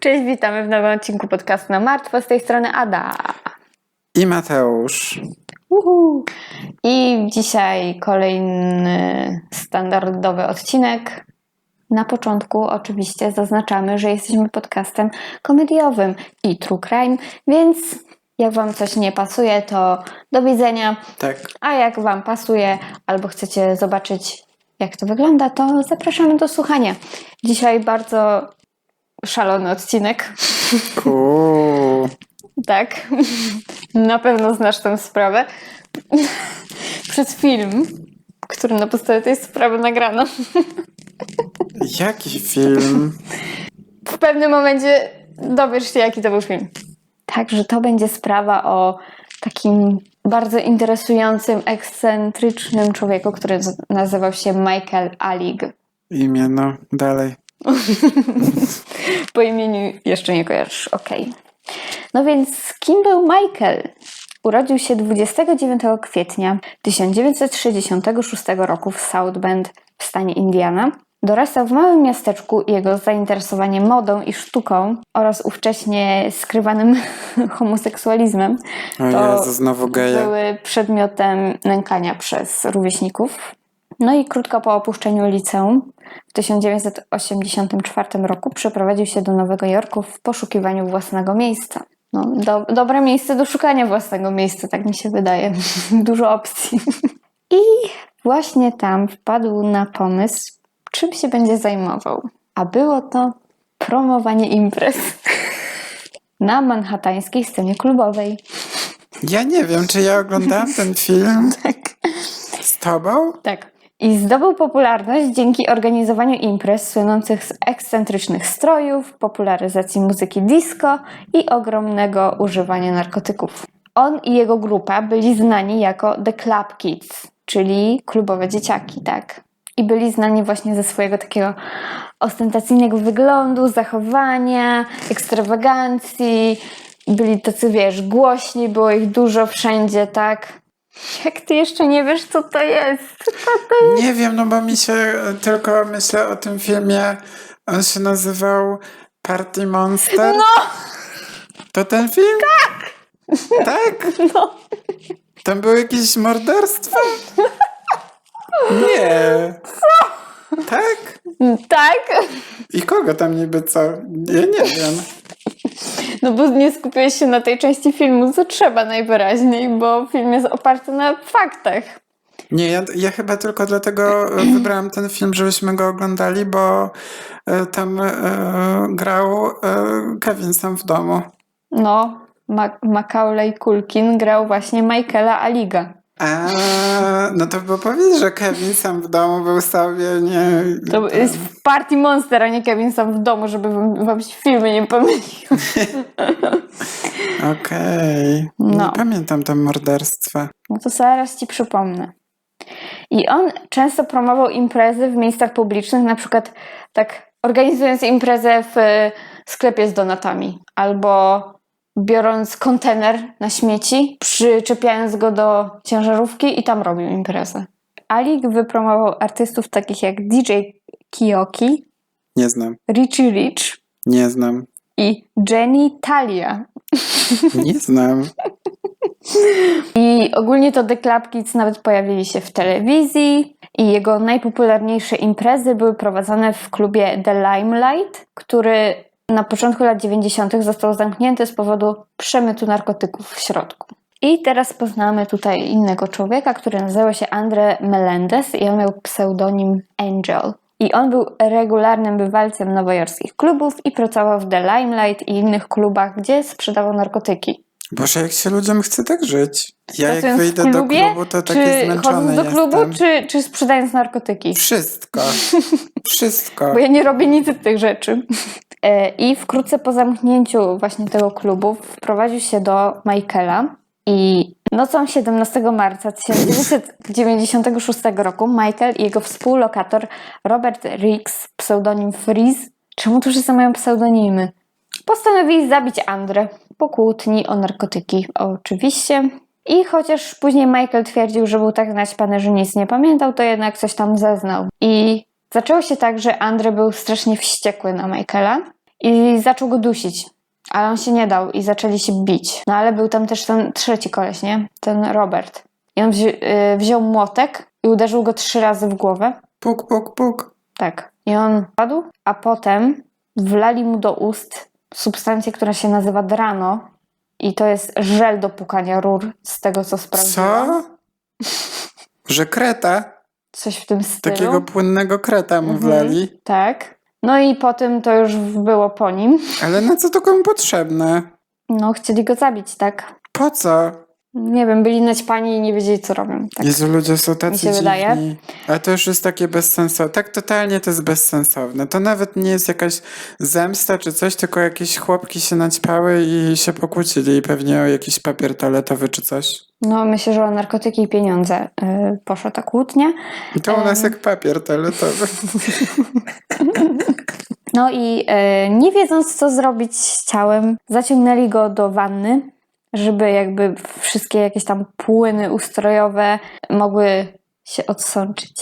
Cześć, witamy w nowym odcinku podcastu na Martwo. Z tej strony Ada. I Mateusz. Uhu. I dzisiaj kolejny standardowy odcinek. Na początku oczywiście zaznaczamy, że jesteśmy podcastem komediowym i true crime, więc jak Wam coś nie pasuje, to do widzenia. Tak. A jak Wam pasuje albo chcecie zobaczyć, jak to wygląda, to zapraszamy do słuchania. Dzisiaj bardzo szalony odcinek. Uuu. Tak, na pewno znasz tę sprawę. Przez film, który na podstawie tej sprawy nagrano. Jaki film? W pewnym momencie dowiesz się, jaki to był film. Także to będzie sprawa o takim bardzo interesującym, ekscentrycznym człowieku, który nazywał się Michael Alig. Imię, no. Dalej. Po imieniu jeszcze nie kojarzysz, okej. No więc kim był Michael? Urodził się 29 kwietnia 1966 roku w South Bend w stanie Indiana. Dorastał w małym miasteczku i jego zainteresowanie modą i sztuką oraz ówcześnie skrywanym homoseksualizmem To Jezu, znowu geje. były przedmiotem nękania przez rówieśników. No i krótko po opuszczeniu liceum w 1984 roku przeprowadził się do Nowego Jorku w poszukiwaniu własnego miejsca. No, do, dobre miejsce do szukania własnego miejsca, tak mi się wydaje. Dużo opcji. I właśnie tam wpadł na pomysł, czym się będzie zajmował. A było to promowanie imprez na manhattańskiej scenie klubowej. Ja nie wiem, czy ja oglądałam ten film Tak. z tobą? Tak. I zdobył popularność dzięki organizowaniu imprez słynących z ekscentrycznych strojów, popularyzacji muzyki disco i ogromnego używania narkotyków. On i jego grupa byli znani jako The Club Kids, czyli klubowe dzieciaki, tak. I byli znani właśnie ze swojego takiego ostentacyjnego wyglądu, zachowania, ekstrawagancji. Byli tacy, wiesz, głośni, było ich dużo wszędzie, tak. Jak ty jeszcze nie wiesz, co to jest? Co to jest? Nie wiem, no bo mi się tylko myślę o tym filmie. On się nazywał Party Monster. No, To ten film? Tak! Tak? no. Tam były jakieś morderstwa? Nie. Tak? Tak? I kogo tam niby co? Ja nie wiem. No bo nie skupiłeś się na tej części filmu, co trzeba najwyraźniej, bo film jest oparty na faktach. Nie, ja, ja chyba tylko dlatego e, wybrałam ten film, żebyśmy go oglądali, bo e, tam e, grał e, Kevin sam w domu. No, Ma- Macaulay Culkin grał właśnie Michaela Aliga. A, no to było powiedzieć, że Kevin sam w domu był sobie, nie... To jest w Party Monster, a nie Kevin sam w domu, żeby wam, wam się filmy nie pomyliły. Okej. No. Nie pamiętam tam morderstwa. No to zaraz ci przypomnę. I on często promował imprezy w miejscach publicznych, na przykład tak organizując imprezę w e, sklepie z donatami, albo biorąc kontener na śmieci, przyczepiając go do ciężarówki i tam robił imprezę. Alik wypromował artystów takich jak DJ Kiyoki, Nie znam. Richie Rich Nie znam. i Jenny Talia. Nie znam. I ogólnie to The Club Kids nawet pojawili się w telewizji i jego najpopularniejsze imprezy były prowadzone w klubie The Limelight, który na początku lat 90. został zamknięty z powodu przemytu narkotyków w środku. I teraz poznamy tutaj innego człowieka, który nazywał się Andre Melendez i on miał pseudonim Angel. I on był regularnym bywalcem nowojorskich klubów i pracował w The Limelight i innych klubach, gdzie sprzedawał narkotyki. Boże, jak się ludziom chce tak żyć. Ja jak wyjdę w do klubu, to taki czy zmęczony chodząc do klubu, jestem. czy, czy sprzedając narkotyki? Wszystko. Wszystko. Bo ja nie robię nic z tych rzeczy. E, I wkrótce po zamknięciu właśnie tego klubu wprowadził się do Michaela i nocą 17 marca 1996 roku Michael i jego współlokator Robert Riggs, pseudonim Freeze, czemu tu wszyscy mają pseudonimy, postanowili zabić Andrę po kłótni o narkotyki oczywiście I chociaż później Michael twierdził, że był tak naćpany, że nic nie pamiętał, to jednak coś tam zeznał. I zaczęło się tak, że Andre był strasznie wściekły na Michaela i zaczął go dusić. Ale on się nie dał i zaczęli się bić. No ale był tam też ten trzeci koleś, nie? Ten Robert. I on wzi- y, wziął młotek i uderzył go trzy razy w głowę. Puk, puk, puk. Tak. I on padł, a potem wlali mu do ust substancję, która się nazywa drano. I to jest żel do pukania rur, z tego co sprawdziłam. Co? Że kreta? Coś w tym stylu. Takiego płynnego kreta mu Mhm. wlali. Tak. No i po tym to już było po nim. Ale na co to komu potrzebne? No, chcieli go zabić, tak? Po co? Nie wiem, byli naćpani i nie wiedzieli, co robią. Tak. Jezu, ludzie są tacy Mi się dziwni. wydaje. Ale to już jest takie bezsensowne. Tak totalnie to jest bezsensowne. To nawet nie jest jakaś zemsta czy coś, tylko jakieś chłopki się naćpały i się pokłócili i pewnie o jakiś papier toaletowy czy coś. No, myślę, że o narkotyki i pieniądze yy, poszła ta kłótnia. I to u nas jak papier toaletowy. No i e, nie wiedząc, co zrobić z ciałem, zaciągnęli go do wanny, żeby jakby wszystkie jakieś tam płyny ustrojowe mogły się odsączyć.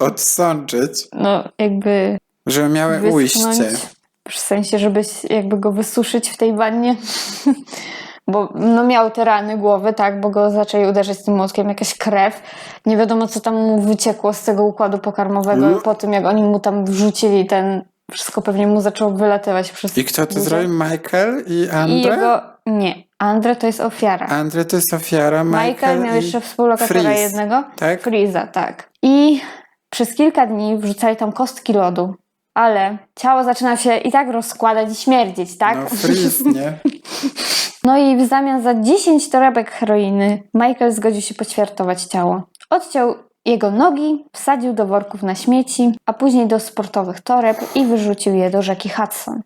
Odsączyć, No, jakby żeby miały wyschnąć. ujście. W sensie, żeby jakby go wysuszyć w tej wannie. Bo no miał te rany głowy, tak, bo go zaczęli uderzać tym młotkiem, jakaś krew. Nie wiadomo, co tam mu wyciekło z tego układu pokarmowego Mm. i po tym, jak oni mu tam wrzucili ten... Wszystko pewnie mu zaczęło wylatywać przez I kto to zrobił? Michael i Andre? I jego... Nie, Andre to jest ofiara. Andre to jest ofiara, Michael, Michael miał jeszcze współlokatora Freeze. jednego. Tak? Freeza, tak. I przez kilka dni wrzucali tam kostki lodu. Ale ciało zaczyna się i tak rozkładać i śmierdzieć, tak? No freeze, nie? No i w zamian za 10 torebek heroiny Michael zgodził się poćwiartować ciało. Odciął jego nogi, wsadził do worków na śmieci, a później do sportowych toreb i wyrzucił je do rzeki Hudson.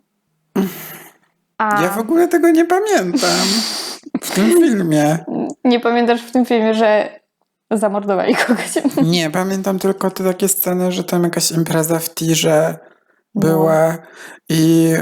A Ja w ogóle tego nie pamiętam. W tym filmie. nie pamiętasz w tym filmie, że zamordowali kogoś? Nie, pamiętam tylko te takie sceny, że tam jakaś impreza w tirze była i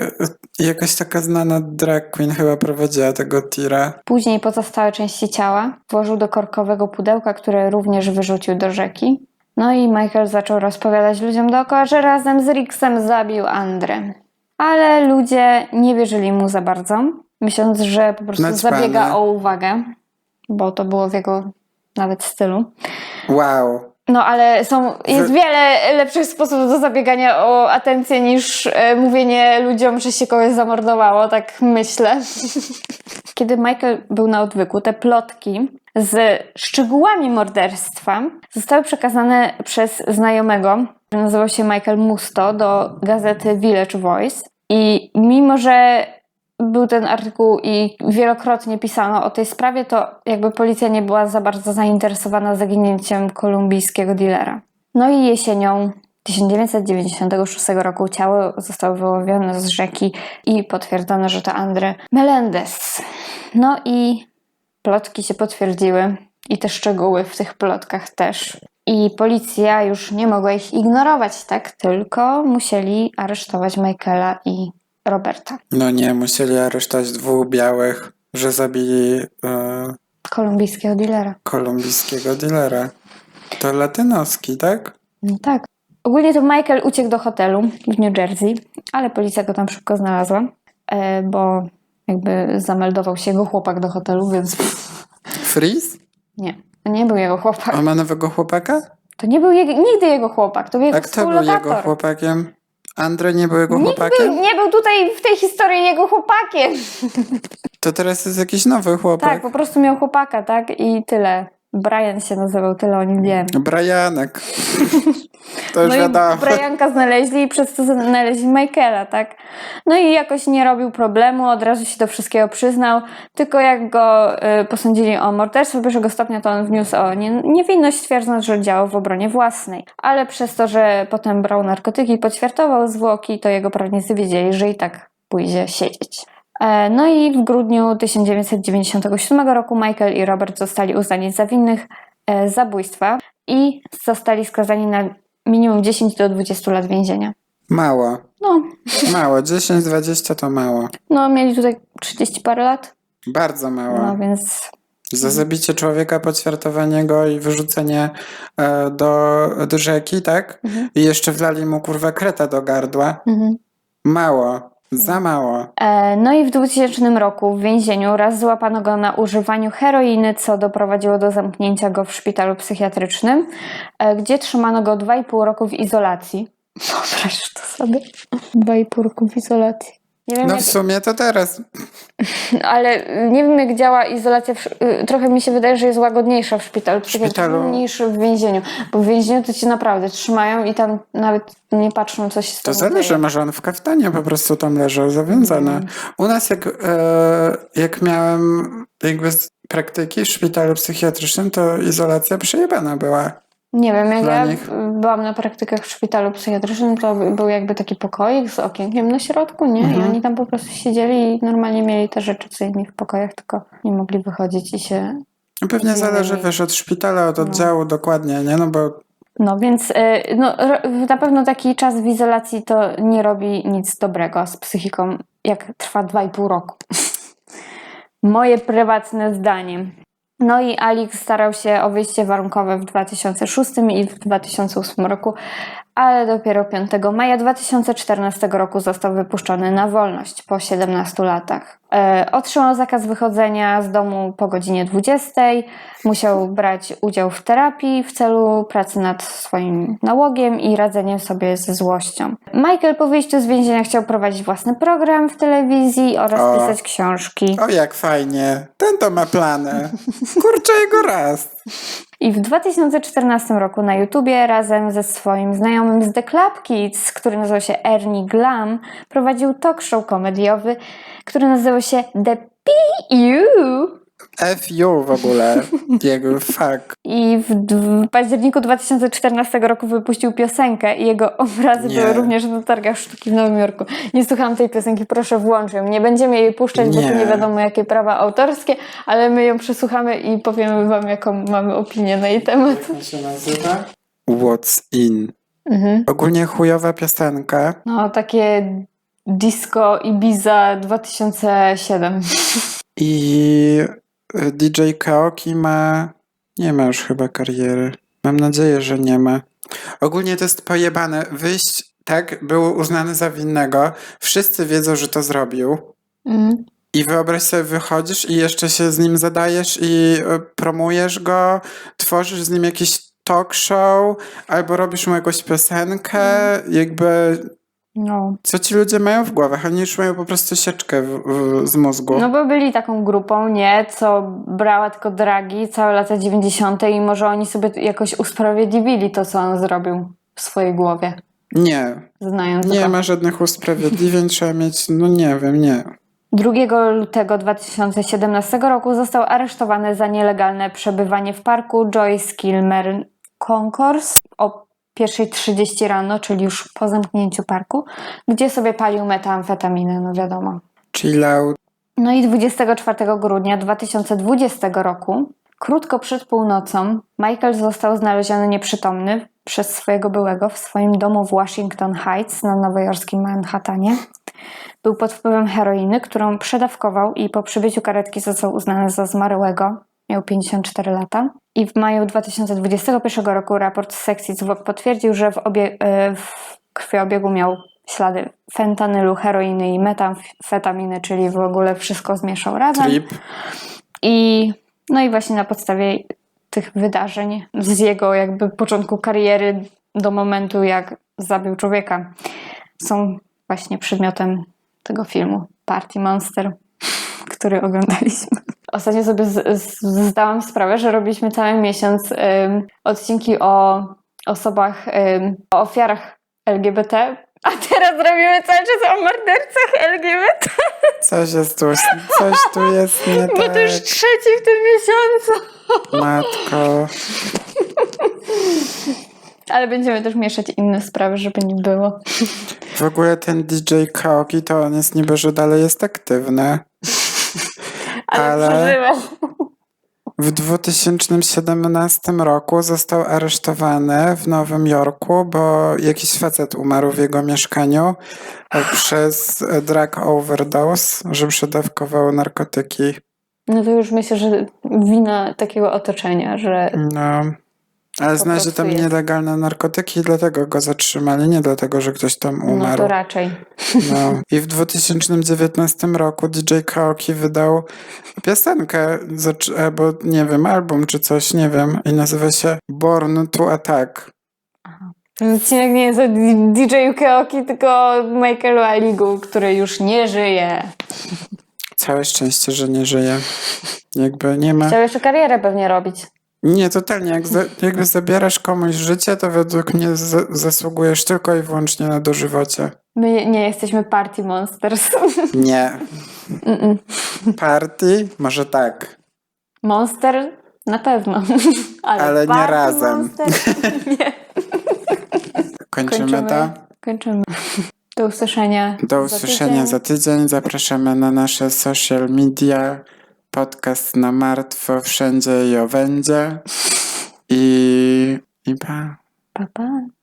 i jakaś taka znana drag queen chyba prowadziła tego tira. Później pozostałe części ciała włożył do korkowego pudełka, które również wyrzucił do rzeki. No i Michael zaczął rozpowiadać ludziom dookoła, że razem z Rixem zabił Andrę. Ale ludzie nie wierzyli mu za bardzo, myśląc, że po prostu Naćpany. zabiega o uwagę, bo to było w jego nawet stylu. Wow. No ale są, jest wiele lepszych sposobów do zabiegania o atencję niż e, mówienie ludziom, że się kogoś zamordowało, tak myślę. Kiedy Michael był na odwyku, te plotki z szczegółami morderstwa zostały przekazane przez znajomego, nazywał się Michael Musto, do gazety Village Voice. I mimo, że był ten artykuł i wielokrotnie pisano o tej sprawie, to jakby policja nie była za bardzo zainteresowana zaginięciem kolumbijskiego dealera. No i jesienią 1996 roku ciało zostało wyłowione z rzeki i potwierdzono, że to Andre Melendez. No i plotki się potwierdziły i te szczegóły w tych plotkach też. I policja już nie mogła ich ignorować, tak? Tylko musieli aresztować Michaela i Roberta. No nie, musieli aresztować dwóch białych, że zabili e, Kolumbijskiego dealera. kolumbijskiego dealera. To latynoski, tak? No tak. Ogólnie to Michael uciekł do hotelu w New Jersey, ale policja go tam szybko znalazła, e, bo jakby zameldował się jego chłopak do hotelu, więc Freeze? nie, to nie był jego chłopak. On ma nowego chłopaka? To nie był jego, nigdy jego chłopak, to był jego A kto był jego chłopakiem? Andre nie był jego Nikt chłopakiem? był, nie był tutaj w tej historii jego chłopakiem. To teraz jest jakiś nowy chłopak. Tak, po prostu miał chłopaka, tak? I tyle. Brian się nazywał, tyle o nim wiem. Brianek. To już No i wiadomo. Brianka znaleźli i przez to znaleźli Michaela, tak? No i jakoś nie robił problemu, od razu się do wszystkiego przyznał, tylko jak go y, posądzili o morderstwo pierwszego stopnia, to on wniósł o nie, niewinność, twierdząc, że działał w obronie własnej. Ale przez to, że potem brał narkotyki i poćwiartował zwłoki, to jego prawnicy wiedzieli, że i tak pójdzie siedzieć. E, No i w grudniu 1997 roku Michael i Robert zostali uznani za winnych e, zabójstwa i zostali skazani na minimum 10 do 20 lat więzienia. Mało. No, Mało. 10-20 to mało. no mieli tutaj 30 parę lat, Bardzo mało. no więc Za zabicie człowieka, poćwiartowanie go i wyrzucenie e, do, do rzeki, tak? Mhm. I jeszcze wlali mu kurwa kreta do gardła. Mhm. Mało, za mało. E, No i w 2000 roku w więzieniu raz złapano go na używaniu heroiny, co doprowadziło do zamknięcia go w szpitalu psychiatrycznym, e, gdzie trzymano go 2,5 roku w izolacji. Wyobraź to sobie. 2,5 roku w izolacji. Nie wiem, No jak, w sumie to teraz. ale y, nie wiem, jak działa izolacja. W, y, trochę mi się wydaje, że jest łagodniejsza w szpitalu psychiatrycznym szpitalu- niż w więzieniu. Bo w więzieniu to cię naprawdę trzymają i tam nawet nie patrzą, co się z To zależy, dzieje. może on w kaftanie po prostu tam leżał zawiązany. Mm. U nas jak, e, jak miałem jakby praktyki w szpitalu psychiatrycznym, to izolacja przejebana była. Nie wiem, jak ja nich. byłam na praktykach w szpitalu psychiatrycznym, to by- był jakby taki pokoik z okienkiem na środku, nie? I Mhm. oni tam po prostu siedzieli i normalnie mieli te rzeczy co inni w pokojach, tylko nie mogli wychodzić i się... No Pewnie zależy, wiesz, od szpitala, od No. oddziału dokładnie, nie? No bo No więc y, no, na pewno taki czas w izolacji to nie robi nic dobrego z psychiką, jak trwa 2,5 roku. Moje prywatne zdanie. No i Alik starał się o wyjście warunkowe w 2006 i w 2008 roku, ale dopiero 5 maja 2014 roku został wypuszczony na wolność po 17 latach. E, otrzymał zakaz wychodzenia z domu po godzinie 20. Musiał brać udział w terapii w celu pracy nad swoim nałogiem i radzeniem sobie ze złością. Michael po wyjściu z więzienia chciał prowadzić własny program w telewizji oraz O. pisać książki. o jak fajnie, ten to ma plany. Kurczę jego raz. I w 2014 roku na YouTubie razem ze swoim znajomym z The Club Kids, który nazywał się Ernie Glam, prowadził talk show komediowy, który nazywał się The PU. FU w ogóle. Jego fuck. I w, październiku 2014 roku wypuścił piosenkę i jego obrazy Nie. były również na targach sztuki w Nowym Jorku. Nie słuchałam tej piosenki, proszę włącz ją. Nie będziemy jej puszczać, bo Nie. tu nie wiadomo jakie prawa autorskie, ale my ją przesłuchamy i powiemy wam, jaką mamy opinię na jej temat. Jak się nazywa? What's in. Mhm. Ogólnie chujowa piosenka. No, takie disco Ibiza 2007. I DJ Kaoki ma. Nie ma już chyba kariery. Mam nadzieję, że nie ma. Ogólnie to jest pojebane. Wyjść, tak, był uznany za winnego. Wszyscy wiedzą, że to zrobił. Mhm. I wyobraź sobie, wychodzisz i jeszcze się z nim zadajesz i y, promujesz go, tworzysz z nim jakiś talk show, albo robisz mu jakąś piosenkę, jakby No. co ci ludzie mają w głowach? Oni już mają po prostu sieczkę w, w, z mózgu. no bo byli taką grupą, nie? Co brała tylko dragi całe lata 90. i może oni sobie jakoś usprawiedliwili to, co on zrobił w swojej głowie. Nie, Znając nie go. ma żadnych usprawiedliwień, trzeba mieć, no nie wiem, nie. 2 lutego 2017 roku został aresztowany za nielegalne przebywanie w parku Joyce Kilmer Concourse o 1.30 rano, czyli już po zamknięciu parku, gdzie sobie palił metamfetaminę, no wiadomo. Chill out. No i 24 grudnia 2020 roku, krótko przed północą, Michael został znaleziony nieprzytomny przez swojego byłego w swoim domu w Washington Heights na nowojorskim Manhattanie. Był pod wpływem heroiny, którą przedawkował i po przybyciu karetki został uznany za zmarłego. Miał 54 lata. I w maju 2021 roku raport z sekcji zwłok potwierdził, że w, obie, e, w krwiobiegu miał ślady fentanylu, heroiny i metamfetaminy, czyli w ogóle wszystko zmieszał razem. Trip. I no i właśnie na podstawie tych wydarzeń z jego jakby początku kariery do momentu jak zabił człowieka są właśnie przedmiotem tego filmu Party Monster, który oglądaliśmy. Ostatnio sobie zdałam sprawę, że robiliśmy cały miesiąc odcinki o osobach, ym, o ofiarach LGBT, a teraz robimy cały czas o mordercach LGBT. Coś jest tu, coś tu jest nie Bo to tak. już trzeci w tym miesiącu. Matko. Ale będziemy też mieszać inne sprawy, żeby nie było. W ogóle ten DJ Kaoki to on jest niby, że dalej jest aktywny. Ale, Ale-. W 2017 roku został aresztowany w Nowym Jorku, bo jakiś facet umarł w jego mieszkaniu przez drug overdose, że przedawkował narkotyki. No to już myślę, że wina takiego otoczenia, że No. Ale znaleźli prostu tam jest. nielegalne narkotyki dlatego go zatrzymali, nie dlatego, że ktoś tam no umarł. to raczej. No. I w 2019 roku DJ Kaoki wydał piosenkę, albo nie wiem, album czy coś, nie wiem, i nazywa się Born to Attack. Odcinek nie jest o DJ Keoki, tylko o Michaelu Aligu, który już nie żyje. Całe szczęście, że nie żyje. Jakby nie ma. Chciał jeszcze karierę pewnie robić. Nie, totalnie. Jak za, jakby zabierasz komuś życie, to według mnie za, zasługujesz tylko i wyłącznie na dożywocie. My nie jesteśmy Party Monsters. Nie. Mm-mm. Party? Może tak. Monster? Na pewno. Ale, Ale nie razem. Monster? Nie. Kończymy, Kończymy. to. Kończymy. Do usłyszenia. Do za usłyszenia tydzień. za tydzień. Zapraszamy na nasze social media. Podcast na martwo, wszędzie i o wędzie. I, i pa. Pa, pa.